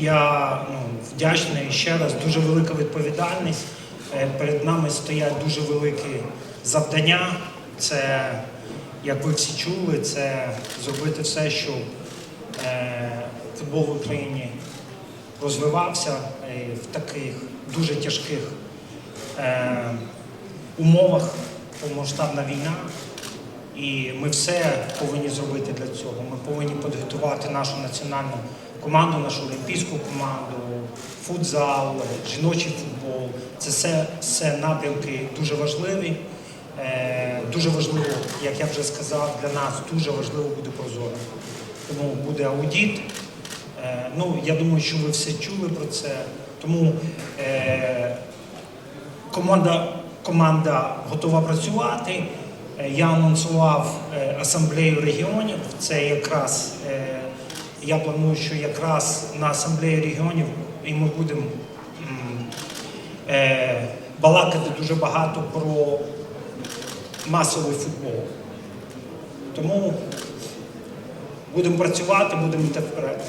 Я ну, вдячний ще раз. Дуже велика відповідальність. Е, Перед нами стоять дуже великі завдання. Це, як ви всі чули, це зробити все, щоб е, футбол в Україні розвивався е, в таких дуже тяжких е, умовах, повномасштабна війна. І ми все повинні зробити для цього. Ми повинні підготувати нашу національну команду, нашу олімпійську команду, футзал, жіночий футбол. Це все, все напрямки дуже важливі. Е, дуже важливо, як я вже сказав, для нас дуже важливо буде прозоро. Тому буде аудіт. Е, ну, я думаю, що ви все чули про це. Тому е, команда, команда готова працювати. Я анонсував асамблею регіонів. Це якраз я планую, що якраз на асамблеї регіонів і ми будемо е, балакати дуже багато про масовий футбол. Тому будемо працювати, будемо йти вперед.